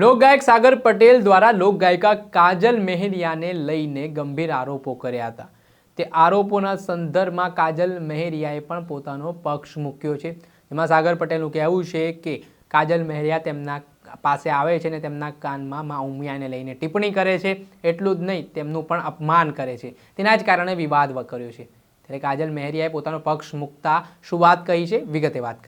લોકગાયક સાગર પટેલ દ્વારા લોકગાયિકા કાજલ મહેરિયાને લઈને ગંભીર આરોપો કર્યા હતા. તે આરોપોના સંદર્ભમાં કાજલ મહેરિયાએ પણ પોતાનો પક્ષ મૂક્યો છે. એમાં સાગર પટેલનું કહેવું છે કે કાજલ મહેરિયા તેમના પાસે આવે છે ને તેમના કાનમાં મા ઉમિયાને લઈને ટિપ્પણી કરે છે. એટલું જ નહીં, તેમનું પણ અપમાન કરે છે. તેના જ કારણે વિવાદ વકર્યો છે. ત્યારે કાજલ મહેરિયાએ પોતાનો પક્ષ મૂકતા શું વાત કહી છે? વિગતે વાત કરી.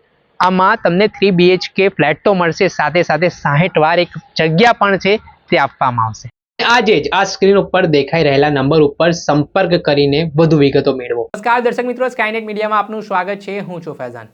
આમાં તમને થ્રી બીએચકે ફ્લેટ તો મળશે, સાથે સાથે સાહીઠ વાર એક જગ્યા પણ છે, તે આપવામાં આવશે. આજે જ આ સ્ક્રીન ઉપર દેખાઈ રહેલા નંબર ઉપર સંપર્ક કરીને વધુ વિગતો મેળવો. નમસ્કાર દર્શક મિત્રો સ્કાયનેટ મીડિયામાં આપનું સ્વાગત છે. હું છું ફૈઝાન.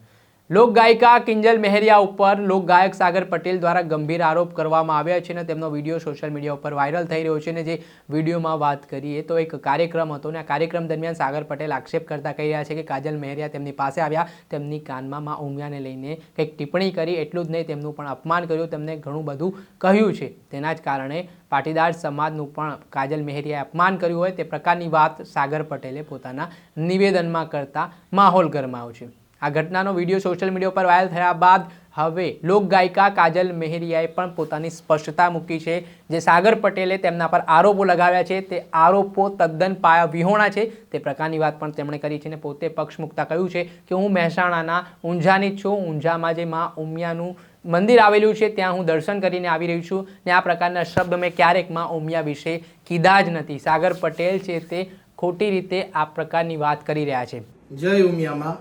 લોકગાયિકા કિંજલ મહેરિયા ઉપર લોકગાયક સાગર પટેલ દ્વારા ગંભીર આરોપ કરવામાં આવ્યા છે અને તેમનો વીડિયો સોશિયલ મીડિયા ઉપર વાયરલ થઈ રહ્યો છે અને જે વિડીયોમાં વાત કરીએ તો એક કાર્યક્રમ હતો અને આ કાર્યક્રમ દરમિયાન સાગર પટેલ આક્ષેપ કરતા કહી રહ્યા છે કે કાજલ મહેરિયા તેમની પાસે આવ્યા, તેમની કાનમાં માં ઉમિયાને લઈને કંઈક ટિપ્પણી કરી, એટલું જ નહીં, તેમનું પણ અપમાન કર્યું, તેમને ઘણું બધું કહ્યું છે. તેના જ કારણે પાટીદાર સમાજનું પણ કાજલ મહેરિયાએ અપમાન કર્યું હોય તે પ્રકારની વાત સાગર પટેલે પોતાના નિવેદનમાં કરતા માહોલ ગરમાયો છે. આ ઘટનાનો વીડિયો સોશિયલ મીડિયા પર વાયરલ થયા બાદ હવે લોકગાયિકા કાજલ મેહરિયાએ પણ પોતાની સ્પષ્ટતા મૂકી છે. જે સાગર પટેલે તેમના પર આરોપો લગાવ્યા છે. તે આરોપો તદ્દન પાયા વિહોણા છે. તે પ્રકારની વાત પણ તેમણે કરી છે અને પોતે પક્ષ મુકતા કહ્યું છે કે હું મહેસાણાના ઊંઝાની જ છું. ઊંઝામાં જે મા ઉમિયાનું મંદિર આવેલું છે, ત્યાં હું દર્શન કરીને આવી રહી છું ને આ પ્રકારના શબ્દ મેં ક્યારેકમાં ઉમિયા વિશે કીધા જ નથી. સાગર પટેલ છે તે ખોટી રીતે આ પ્રકારની વાત કરી રહ્યા છે. જય ઉમિયામાં.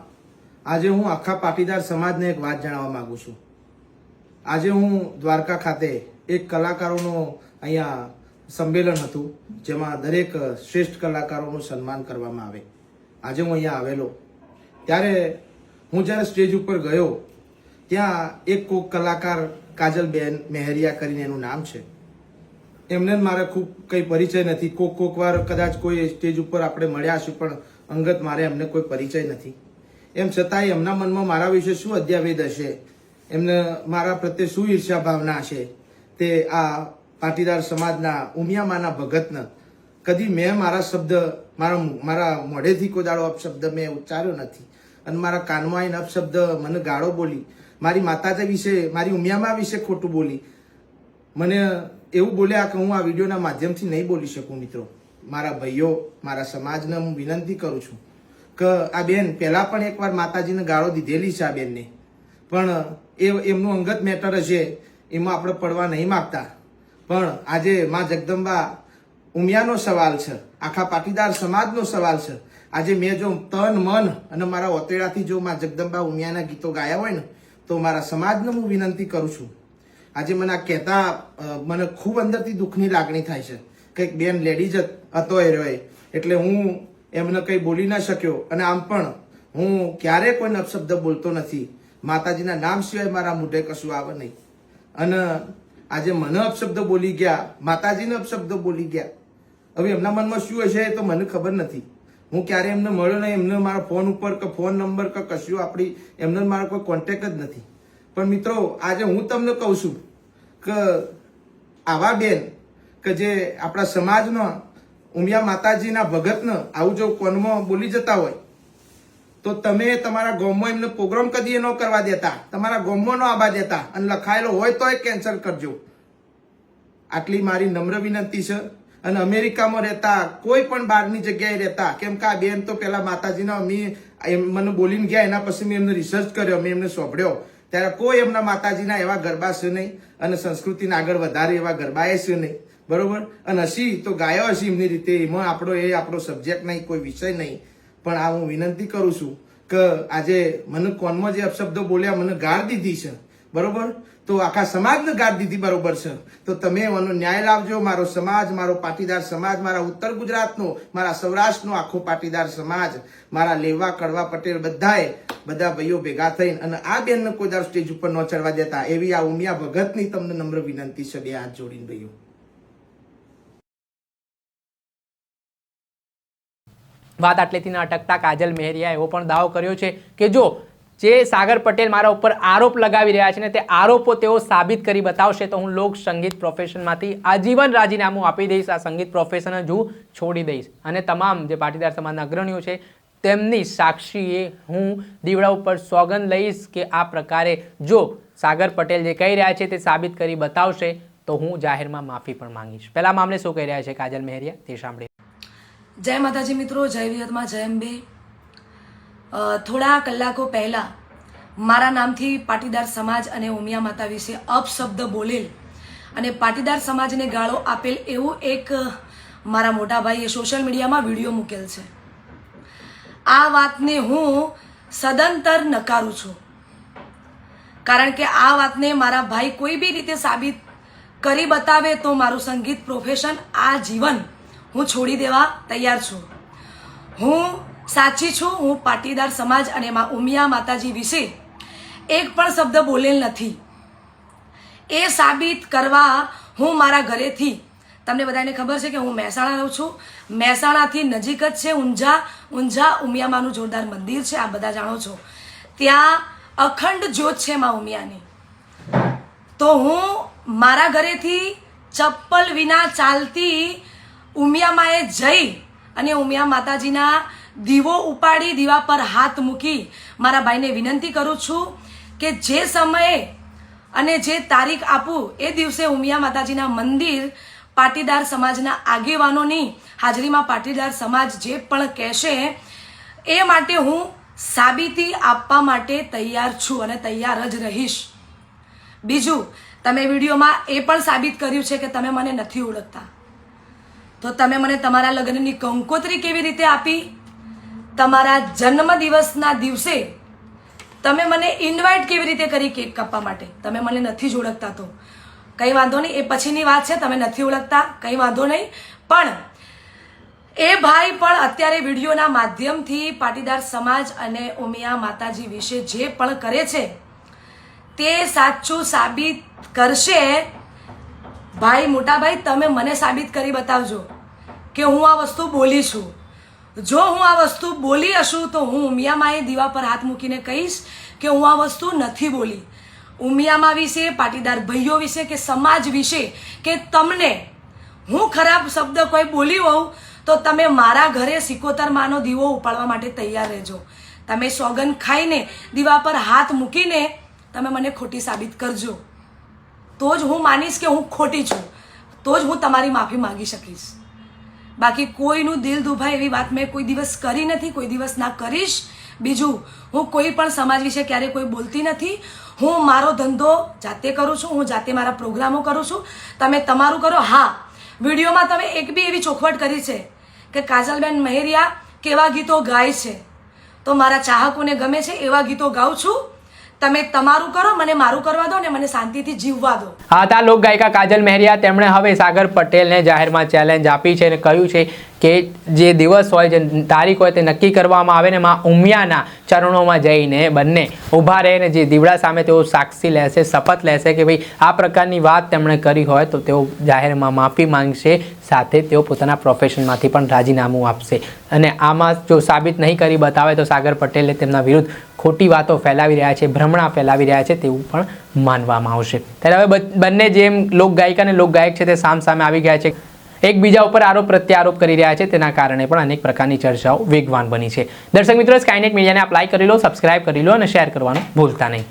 આજે હું આખા પાટીદાર સમાજને એક વાત જણાવવા માંગુ છું. આજે હું દ્વારકા ખાતે એક કલાકારોનું અહીંયા સંમેલન હતું, જેમાં દરેક શ્રેષ્ઠ કલાકારોનું સન્માન કરવામાં આવે. આજે હું અહીંયા આવેલો. ત્યારે હું જ્યારે સ્ટેજ ઉપર ગયો, ત્યાં એક કોક કલાકાર કાજલબેન મેહરિયા કરીને એનું નામ છે. એમને મારે ખૂબ કંઈ પરિચય નથી. કોક કોક વાર કદાચ કોઈ સ્ટેજ ઉપર આપણે મળ્યા છે પણ અંગત મારે એમને કોઈ પરિચય નથી. એમ છતાંય એમના મનમાં મારા વિશે શું અધ્યાવેદ હશે? એમને મારા પ્રત્યે શું ઈર્ષ્યા ભાવના હશે? તે આ પાટીદાર સમાજના ઉમિયામાના ભગતને કદી મેં મારા શબ્દ, મારા મારા મોઢેથી કોદાળો અપશબ્દ મેં ઉચ્ચાર્યો નથી. અને મારા કાનમાં આવીને અપશબ્દ મને ગાળો બોલી, મારી માતાજી વિશે, મારી ઉમિયામા વિશે ખોટું બોલી. મને એવું બોલ્યા કે હું આ વિડીયોના માધ્યમથી નહીં બોલી શકું, મિત્રો. મારા ભાઈઓ, મારા સમાજને હું વિનંતી કરું છું. કે, આ બેન, પહેલા પણ એકવાર માતાજીને ગાળો દીધેલી છે આ બેનને. પણ, એ, એમનું અંગત મેટર હશે એમાં આપણે પડવા નહીં માગતા. પણ, આજે માં જગદંબા ઉમિયાનો સવાલ છે, આખા પાટીદાર સમાજનો સવાલ છે. આજે મેં જો તન, મન અને મારા ઓતેડાથી જો માં જગદંબા ઉમિયાના ગીતો ગાયા હોય ને, તો મારા સમાજને હું વિનંતી કરું છું. આજે મને આ કહેતા મને ખૂબ અંદરથી દુઃખની લાગણી થાય છે. કંઈક બેન લેડીઝ હતો એ. એટલે હું એમને કંઈ બોલી ના શક્યો. અને આમ પણ, હું ક્યારે કોઈ અપશબ્દ બોલતો નથી. માતાજીના નામ સિવાય મારા મોઢે કશું આવે નહીં. અને આજે મને અપશબ્દ બોલી ગયા, માતાજીને અપશબ્દ બોલી ગયા. હવે એમના મનમાં શું હશે એ તો મને ખબર નથી. હું ક્યારે એમને મળ્યો નહીં, એમને મારા ફોન ઉપર કે ફોન નંબર કે કશું આપણી, એમને મારો કોઈ કોન્ટેક જ નથી. પણ મિત્રો, આજે હું તમને કહું છું કે આવા બેન, કે જે આપણા સમાજનો ઉમિયા માતાજીના ભગતને આવું જો કોનમાં બોલી જતા હોય, તો તમે તમારા ગામમાં એમને પ્રોગ્રામ કદી ન કરવા દેતા. તમારા ગામમાં ન આવવા દેતા. અને લખાયેલો હોય તોય કેન્સલ કરજો. આટલી મારી નમ્ર વિનંતી છે. અને અમેરિકામાં રહેતા, કોઈ પણ બહારની જગ્યાએ રહેતા, કેમ કે આ બેન તો પેલા માતાજીના, અમે મને બોલીને ગયા, એના પછી મેં એમને રિસર્ચ કર્યો, મેં એમને સોંપડ્યો ત્યારે કોઈ એમના માતાજીના એવા ગરબા છે નહીં. અને સંસ્કૃતિને આગળ વધારે એવા ગરબાએ છે નહીં. બરોબર? અને હસી, તો ગાયો હસી એમની રીતે. એમાં આપણો એ આપણો સબ્જેક્ટ નહીં, કોઈ વિષય નહીં. પણ આ હું વિનંતી કરું છું કે આજે મને કોનમાં જે અપશબ્દો બોલ્યા, મને ગાળ દીધી છે. બરોબર? તો આખા સમાજને ગાળ દીધી બરોબર છે. તો તમે એનો ન્યાય લાવજો. મારો સમાજ, મારો પાટીદાર સમાજ, મારા ઉત્તર ગુજરાતનો, મારા સૌરાષ્ટ્રનો આખો પાટીદાર સમાજ, મારા લેવા, કડવા, પટેલ બધાએ, બધા ભાઈઓ ભેગા થઈને અને આ બેનને કોઈ દાર સ્ટેજ ઉપર ન ચડવા દેતા. એવી આ ઉમિયા ભગતની તમને નમ્ર વિનંતી છે, બે હાથ જોડીને ભાઈઓ. વાત આટલેથી ન અટકતા કાજલ મહેરિયાએ એવો પણ દાવો કર્યો છે કે જો જે સાગર પટેલ મારા ઉપર આરોપ લગાવી રહ્યા છે ને તે આરોપો તેઓ સાબિત કરી બતાવશે તો હું લોક સંગીત પ્રોફેશનમાંથી આજીવન રાજીનામું આપી દઈશ, આ સંગીત પ્રોફેશન જ હું છોડી દઈશ. અને તમામ જે પાટીદાર સમાજના અગ્રણીઓ છે, તેમની સાક્ષીએ હું દીવડા ઉપર સોગંદ લઈશ કે આ પ્રકારે જો સાગર પટેલ જે કહી રહ્યા છે તે સાબિત કરી બતાવશે તો હું જાહેરમાં માફી પણ માંગીશ. પહેલા મામલે શું કહી રહ્યા છે કાજલ મહેરિયા? તે સાંભળીએ. જય માતાજી મિત્રો, જય વિહતમાં જય અંબે. થોડા કલાકો પહેલા મારા નામથી પાટીદાર સમાજ અને ઉમિયા માતા વિશે અપશબ્દ બોલેલ અને પાટીદાર સમાજને ગાળો આપેલ એવું એક મારા મોટા ભાઈએ સોશિયલ મીડિયામાં વીડિયો મૂકેલ છે. આ વાતને હું સદંતર નકારું છું. કારણ કે આ વાતને મારા ભાઈ કોઈ બી રીતે સાબિત કરી બતાવે તો મારું સંગીત પ્રોફેશન આ જીવન હું છોડી દેવા તૈયાર છું. હું સાચી છું, હું પાટીદાર સમાજ અને મા ઉમિયા માતાજી વિશે એક પણ શબ્દ બોલેલ નથી. એ સાબિત કરવા હું મારા ઘરેથી, તમને બધાને ખબર છે કે હું મહેસાણા રહું છું, મહેસાણાથી નજીક જ છે ઊંઝા ઊંઝા ઉમિયામાનું જોરદાર મંદિર છે આ બધા જાણો છો. ત્યાં અખંડ જ્યોત છે મા ઉમિયાની. તો હું મારા ઘરેથી ચપ્પલ વિના ચાલતી ઉમિયામાએ જઈ અને ઉમિયા માતાજીના દીવો ઉપાડી, દીવા પર હાથ મૂકી મારા ભાઈને વિનંતી કરું છું કે જે સમયે અને જે તારીખ આપું, એ દિવસે ઉમિયા માતાજીના મંદિર પાટીદાર સમાજના આગેવાનોની હાજરીમાં પાટીદાર સમાજ જે પણ કહેશે, એ માટે હું સાબિતી આપવા માટે તૈયાર છું અને તૈયાર જ રહીશ. બીજું, તમે વિડીયોમાં એ પણ સાબિત કર્યું છે કે તમે મને નથી ઓળખતા. તો તમે મને તમારા લગ્નની કંકોત્રી કેવી રીતે આપી? તમારા જન્મદિવસના દિવસે તમે મને ઇન્વાઇટ કેવી રીતે કરી કેક કાપવા માટે? તમે મને નથી જ ઓળખતા તો. કંઈ વાંધો નહીં, એ પછીની વાત છે, તમે નથી ઓળખતા, કંઈ વાંધો નહીં. પણ એ ભાઈ પણ અત્યારે વિડીયોના માધ્યમથી પાટીદાર સમાજ અને ઉમિયા માતાજી વિશે જે પણ કરે છે, તે સાચું સાબિત કરશે ભાઈ મોટા ભાઈ તમે મને સાબિત કરી બતાવજો કે હું આ વસ્તુ બોલી છું. જો હું આ વસ્તુ બોલી હશું તો હું ઉમિયામાએ દીવા પર હાથ મૂકીને કહીશ કે હું આ વસ્તુ નથી બોલી. ઉમિયામા વિશે, પાટીદાર ભાઈઓ વિશે કે સમાજ વિશે કે તમને હું ખરાબ શબ્દ કોઈ બોલી હોઉં તો તમે મારા ઘરે સિકોતર માનો દીવો ઉપાડવા માટે તૈયાર રહેજો. તમે સોગન ખાઈને દીવા પર હાથ મૂકીને તમે મને ખોટી સાબિત કરજો. તો જ હું માનીશ કે હું ખોટી છું. તો જ હું તમારી માફી માંગી શકીશ. બાકી કોઈનું દિલ દુભાય એવી વાત મેં કોઈ દિવસ કરી નથી, કોઈ દિવસ ના કરીશ. બીજું, હું કોઈ પણ સમાજ વિશે ક્યારેય કોઈ બોલતી નથી. હું મારો ધંધો જાતે કરું છું, હું જાતે મારા પ્રોગ્રામો કરું છું. તમે તમારું કરો. હા, વિડીયોમાં તમે એક બી એવી ચોખવટ કરી છે કે કાજલબેન મહેરિયા કેવા ગીતો ગાય છે. તો મારા ચાહકોને ગમે છે એવા ગીતો ગાઉં છું. તમે તમારું કરો, મને મારું કરવા દો ને મને શાંતિથી જીવવા દો. હા, તા લોક ગાયિકા કાજલ મહેરિયા, તેમણે હવે સાગર પટેલને જાહેરમાં ચેલેન્જ આપી છે અને કહ્યું છે કે જે દિવસ હોય, જે તારીખ હોય તે નક્કી કરવામાં આવે ને માં ઉમિયાના ચરણોમાં જઈને બંને ઊભા રહે ને જે દીવડા સામે તેઓ સાક્ષી લેશે, શપથ લેશે કે ભાઈ આ પ્રકારની વાત તેમણે કરી હોય તો તેઓ જાહેરમાં માફી માંગશે, સાથે તેઓ પોતાના પ્રોફેશનમાંથી પણ રાજીનામું આપશે. અને આમાં જો સાબિત નહીં કરી બતાવે તો સાગર પટેલે તેમના વિરુદ્ધ ખોટી વાતો ફેલાવી રહ્યા છે, ભ્રમણા ફેલાવી રહ્યા છે તેવું પણ માનવામાં આવશે. ત્યારે હવે બંને જેમ લોકગાયિકા અને લોકગાયક છે તે સામ સામે આવી ગયા છે. એકબીજા ઉપર આરોપ પ્રત્યારોપ કરી રહ્યા છે, તેના કારણે પણ અનેક પ્રકારની ચર્ચાઓ વેગવાન બની છે. દર્શક મિત્રો સ્કાયનેટ મીડિયાને અપ્લાય કરી લો સબસ્ક્રાઇબ કરી લો અને શેર કરવાનું ભૂલતા નહીં.